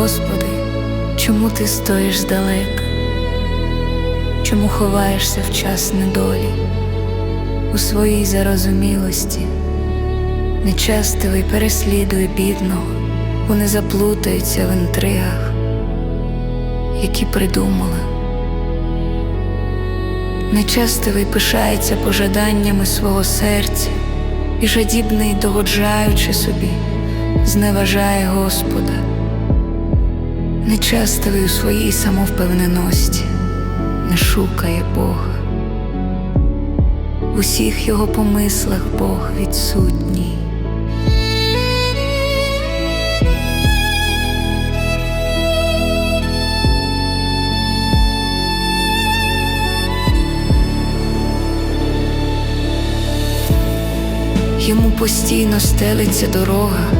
Господи, чому ти стоїш здалека? Чому ховаєшся в час недолі? У своїй зарозумілості, нечастивий переслідує бідного, вони заплутаються в інтригах, які придумали. Нечастивий пишається пожаданнями свого серця і жадібний, догоджаючи собі, зневажає Господа. Нечастивий у своїй самовпевненості, не шукає Бога. В усіх його помислах Бог відсутній. Йому постійно стелиться дорога,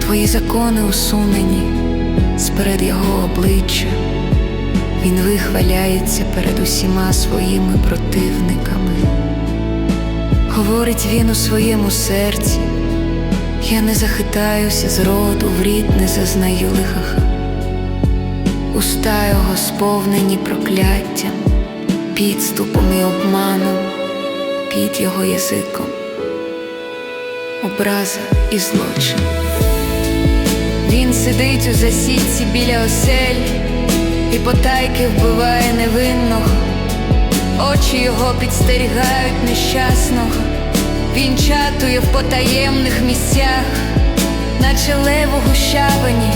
твої закони усунені сперед його обличчя. Він вихваляється перед усіма своїми противниками. Говорить він у своєму серці, я не захитаюся з роду, в рід не зазнаю лиха. Уста його сповнені прокляттям, підступом і обманом, під його язиком, образа і злочин. Сидить у засідці біля осель і потайки вбиває невинного, очі його підстерігають нещасного, він чатує в потаємних місцях, наче лев у гущавині,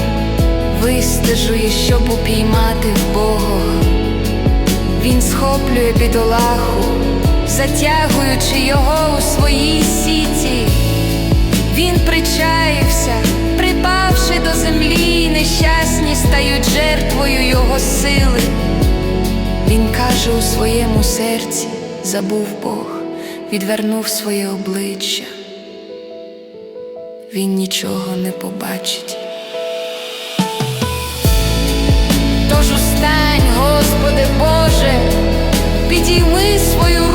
вистежує, щоб упіймати вбогого. Він схоплює бідолаху, затягуючи його у своїй сіті. Стають жертвою його сили. Він каже у своєму серці, забув Бог, відвернув своє обличчя. Він нічого не побачить. Тож устань, Господи Боже, підійми свою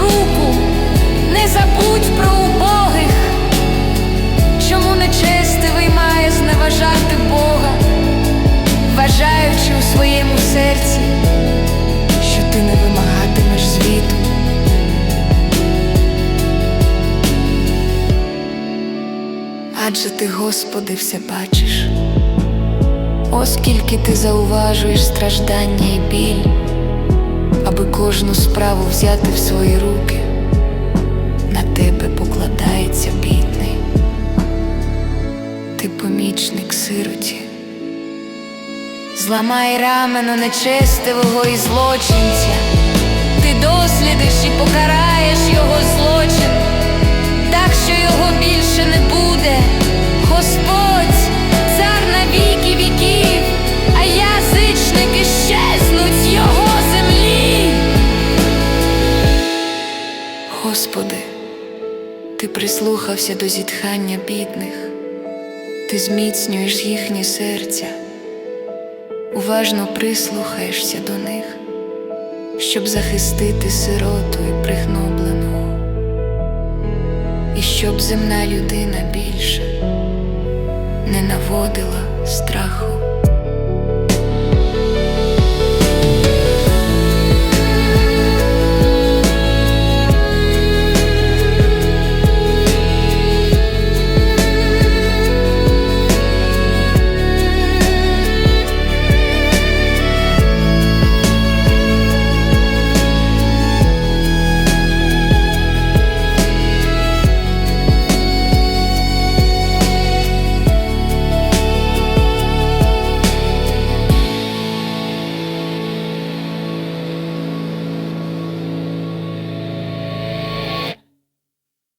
Адже ти, Господи, все бачиш, оскільки ти зауважуєш страждання і біль, аби кожну справу взяти в свої руки, на тебе покладається бідний. Ти помічник сироті. Зламай рамено нечестивого і злочинця, ти прислухався до зітхання бідних. Ти зміцнюєш їхнє серця, уважно прислухаєшся до них, щоб захистити сироту і пригнобленого, і щоб земна людина більше не наводила страху.